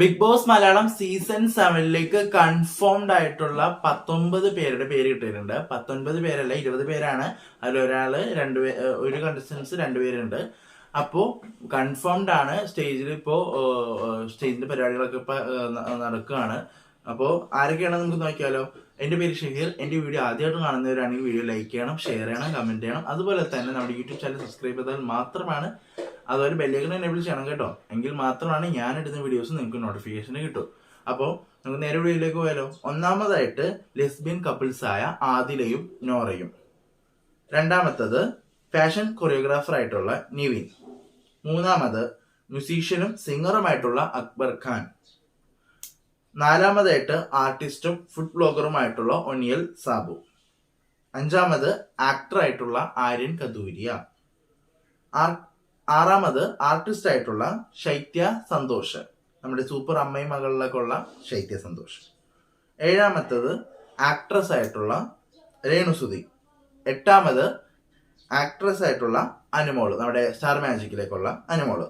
Big boss Malayalam season സെവനിലേക്ക് confirmed ആയിട്ടുള്ള പത്തൊമ്പത് പേരുടെ പേര് കിട്ടിയിട്ടുണ്ട്. പത്തൊൻപത് പേരല്ല ഇരുപത് പേരാണ്. അതിലൊരാൾ രണ്ട് ഒരു കണ്ടസ്റ്റൻസ് രണ്ടുപേരുണ്ട് അപ്പോ കൺഫേംഡ് ആണ്. സ്റ്റേജിൽ ഇപ്പോ സ്റ്റേജിന്റെ പരിപാടികളൊക്കെ ഇപ്പൊ നടക്കുകയാണ്. അപ്പോ ആരൊക്കെയാണ് നമുക്ക് നോക്കിയാലോ? എന്റെ പേര് ഷഹീർ. എന്റെ വീഡിയോ ആദ്യമായിട്ട് കാണുന്നവരാണെങ്കിൽ വീഡിയോ ലൈക്ക് ചെയ്യണം ഷെയർ ചെയ്യണം കമന്റ് ചെയ്യണം. അതുപോലെ തന്നെ നമ്മുടെ യൂട്യൂബ് ചാനൽ സബ്സ്ക്രൈബ് ചെയ്താൽ മാത്രമാണ് അതുപോലെ ബെല്ലേക്കൺ എനേബിൾ ചെയ്യണം കേട്ടോ. എങ്കിൽ മാത്രമാണ് ഞാൻ ഇടുന്ന വീഡിയോസ് നിങ്ങൾക്ക് നോട്ടിഫിക്കേഷൻ കിട്ടും. അപ്പോൾ നമുക്ക് നേരെ വീഡിയോയിലേക്ക് പോയാലോ. ഒന്നാമതായിട്ട് ലെസ്ബിയൻ കപ്പിൾസ് ആയ ആദിലയും നോറയും. രണ്ടാമത്തത് ഫാഷൻ കൊറിയോഗ്രാഫർ ആയിട്ടുള്ള നിവിൻ. മൂന്നാമത് മ്യൂസീഷ്യനും സിംഗറുമായിട്ടുള്ള അക്ബർ ഖാൻ. നാലാമതായിട്ട് ആർട്ടിസ്റ്റും ഫുഡ് ബ്ലോഗറുമായിട്ടുള്ള ഒനിയൽ സാബു. അഞ്ചാമത് ആക്ടർ ആയിട്ടുള്ള ആര്യൻ കദൂരിയ ആർ- ആറാമത് ആർട്ടിസ്റ്റ് ആയിട്ടുള്ള ശൈത്യ സന്തോഷ്. നമ്മുടെ സൂപ്പർ അമ്മയും മകളിലൊക്കെ ഉള്ള ശൈത്യ സന്തോഷ്. ഏഴാമത്തത് ആക്ട്രസ് ആയിട്ടുള്ള രേണുസുതി. എട്ടാമത് ആക്ട്രസ് ആയിട്ടുള്ള അനുമോൾ നമ്മുടെ സ്റ്റാർ മാജിക്കിലേക്കുള്ള അനുമോൾ.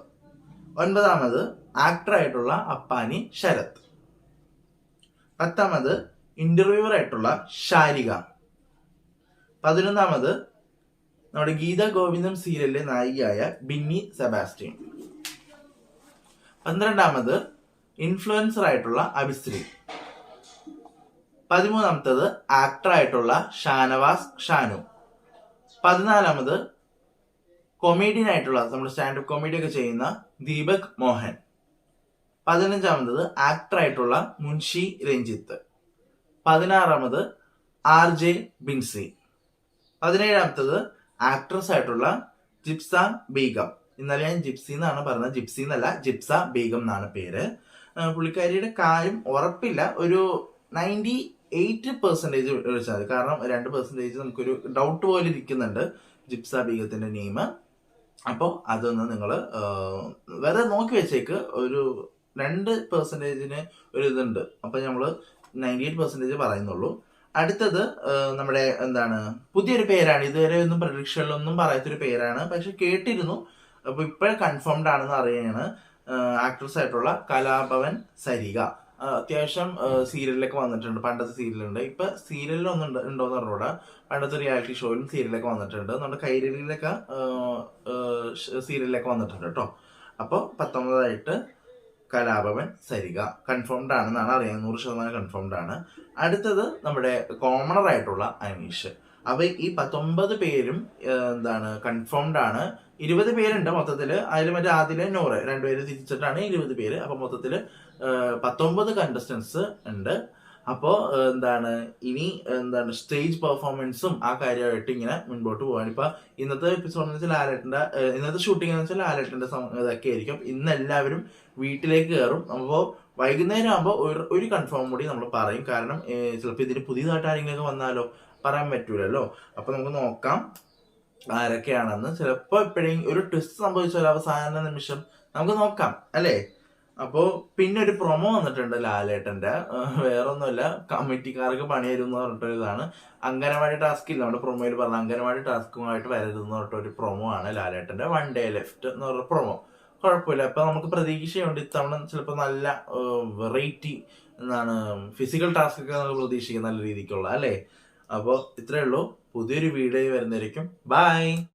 ഒൻപതാമത് ആക്ടർ ആയിട്ടുള്ള അപ്പാനി ശരത്. പത്താമത് ഇന്റർവ്യൂവർ ആയിട്ടുള്ള ശാരിക. പതിനൊന്നാമത് നമ്മുടെ ഗീത ഗോവിന്ദം സീരിയലിലെ നായികയായ ബിന്നി സെബാസ്റ്റ്യൻ. പന്ത്രണ്ടാമത് ഇൻഫ്ലുവൻസർ ആയിട്ടുള്ള അഭിശ്രീ. പതിമൂന്നാമത്തത് ആക്ടർ ആയിട്ടുള്ള ഷാനവാസ് ഷാനു. പതിനാലാമത് കൊമേഡിയൻ ആയിട്ടുള്ള നമ്മൾ സ്റ്റാൻഡപ്പ് കോമഡി ഒക്കെ ചെയ്യുന്ന ദീപക് മോഹൻ. പതിനഞ്ചാമത് ആക്ടർ ആയിട്ടുള്ള മുൻഷി രഞ്ജിത്ത്. പതിനാറാമത് ആർ ജെ ബിൻസി. പതിനേഴാമത്തത് ആക്ട്രസ് ആയിട്ടുള്ള ജിപ്സ ബീഗം. ഇന്നലെ ഞാൻ ജിപ്സി എന്നാണ് പറഞ്ഞത്. ജിപ്സി എന്നല്ല ജിപ്സ ബീഗം എന്നാണ് പേര്. പുള്ളിക്കാരിയുടെ കാര്യം ഉറപ്പില്ല. ഒരു നയന്റി എയ്റ്റ് പെർസെന്റേജ് വെച്ചാൽ കാരണം രണ്ട് പെർസെന്റേജ് നമുക്കൊരു ഡൗട്ട് പോലെ ഇരിക്കുന്നുണ്ട് ജിപ്സ ബീഗത്തിന്റെ നെയിം അപ്പോൾ അതൊന്ന് നിങ്ങൾ വേറെ നോക്കി വെച്ചേക്ക്. ഒരു രണ്ട് പെർസെന്റേജിന് ഒരു ഇതുണ്ട്. അപ്പം നമ്മൾ നയന്റി എയ്റ്റ് പെർസെന്റേജ് പറയുന്നുള്ളൂ. അടുത്തത് നമ്മുടെ എന്താണ് പുതിയൊരു പേരാണ്. ഇതുവരെ ഒന്നും പ്രതീക്ഷകളിലൊന്നും പറയാത്തൊരു പേരാണ്. പക്ഷെ കേട്ടിരുന്നു. അപ്പൊ ഇപ്പോഴും കൺഫേംഡ് ആണെന്ന് അറിയാണ് ആക്ട്രസ് ആയിട്ടുള്ള കലാഭവൻ സരിക അത്യാവശ്യം സീരിയലിലൊക്കെ വന്നിട്ടുണ്ട്. പണ്ടത്തെ സീരിയലുണ്ട്. ഇപ്പൊ സീരിയലിലൊന്നും ഉണ്ടോ പറഞ്ഞൂടെ പണ്ടത്തെ റിയാലിറ്റി ഷോയിലും സീരിയലൊക്കെ വന്നിട്ടുണ്ട്. നമ്മുടെ കൈരളിയിലൊക്കെ സീരിയലിലൊക്കെ വന്നിട്ടുണ്ട് കേട്ടോ അപ്പോൾ പത്തൊമ്പതായിട്ട് കലാഭവൻ സരിക കൺഫേംഡ് ആണെന്നാണ് അറിയാൻ നൂറ് ശതമാനം കൺഫേംഡ് ആണ്. അടുത്തത് നമ്മുടെ കോമണർ ആയിട്ടുള്ള അനീഷ്. അപ്പൊ ഈ പത്തൊമ്പത് പേരും എന്താണ് കൺഫേംഡ് ആണ്. ഇരുപത് പേരുണ്ട് മൊത്തത്തിൽ. അതിൽ മറ്റേ ആദ്യം നൂറ്. രണ്ടുപേര് തിരിച്ചിട്ടാണ് ഇരുപത് പേര്. അപ്പൊ മൊത്തത്തിൽ പത്തൊമ്പത് കണ്ടസ്റ്റൻസ് ഉണ്ട്. അപ്പോ എന്താണ് ഇനി എന്താണ് സ്റ്റേജ് പെർഫോമൻസും ആ കാര്യമായിട്ട് ഇങ്ങനെ മുൻപോട്ട് പോകാൻ. ഇപ്പൊ ഇന്നത്തെ എപ്പിസോഡ് എന്ന് വെച്ചാൽ ലാലേട്ടന്റെ ഇന്നത്തെ ഷൂട്ടിംഗ് എന്ന് വെച്ചാൽ ലാലേട്ടന്റെ ഇതൊക്കെ ആയിരിക്കും. ഇന്ന് എല്ലാവരും വീട്ടിലേക്ക് കയറും. അപ്പോൾ വൈകുന്നേരം ആകുമ്പോൾ ഒരു ഒരു കൺഫേം കൂടി നമ്മൾ പറയും. കാരണം ചിലപ്പോൾ ഇതിന് പുതിയതായിട്ട് ആരെങ്കിലും വന്നാലോ? പറയാൻ പറ്റൂലല്ലോ. അപ്പൊ നമുക്ക് നോക്കാം ആരൊക്കെയാണെന്ന്. ചിലപ്പോൾ എപ്പോഴെങ്കിലും ഒരു ട്വിസ്റ്റ് സംഭവിച്ചാലോ അവസാന നിമിഷം? നമുക്ക് നോക്കാം അല്ലേ? അപ്പോ പിന്നെ ഒരു പ്രൊമോ വന്നിട്ടുണ്ട് ലാലേട്ടന്റെ. വേറൊന്നുമില്ല കമ്മിറ്റിക്കാർക്ക് പണി തരും എന്ന് പറഞ്ഞിട്ടൊരു ഇതാണ്. അംഗനവാടി ടാസ്ക് ഇല്ല. നമ്മുടെ പ്രൊമോയിൽ പറഞ്ഞ അംഗനവാടി ടാസ്കുമായിട്ട് വരരുതെന്ന് പറഞ്ഞിട്ടൊരു പ്രൊമോ ആണ് ലാലേട്ടന്റെ വൺ ഡേ ലെഫ്റ്റ് എന്ന് പറഞ്ഞ പ്രൊമോ കുഴപ്പമില്ല. അപ്പൊ നമുക്ക് പ്രതീക്ഷയുണ്ട്. ഇത്തവണ ചിലപ്പോൾ നല്ല വെറൈറ്റി എന്താണ് ഫിസിക്കൽ ടാസ്ക് ഒക്കെ നമുക്ക് പ്രതീക്ഷിക്കാം. നല്ല രീതിക്കുള്ള അല്ലേ? അപ്പോൾ ഇത്രയേ ഉള്ളൂ. പുതിയൊരു വീഡിയോ വരുന്നതായിരിക്കും ബൈ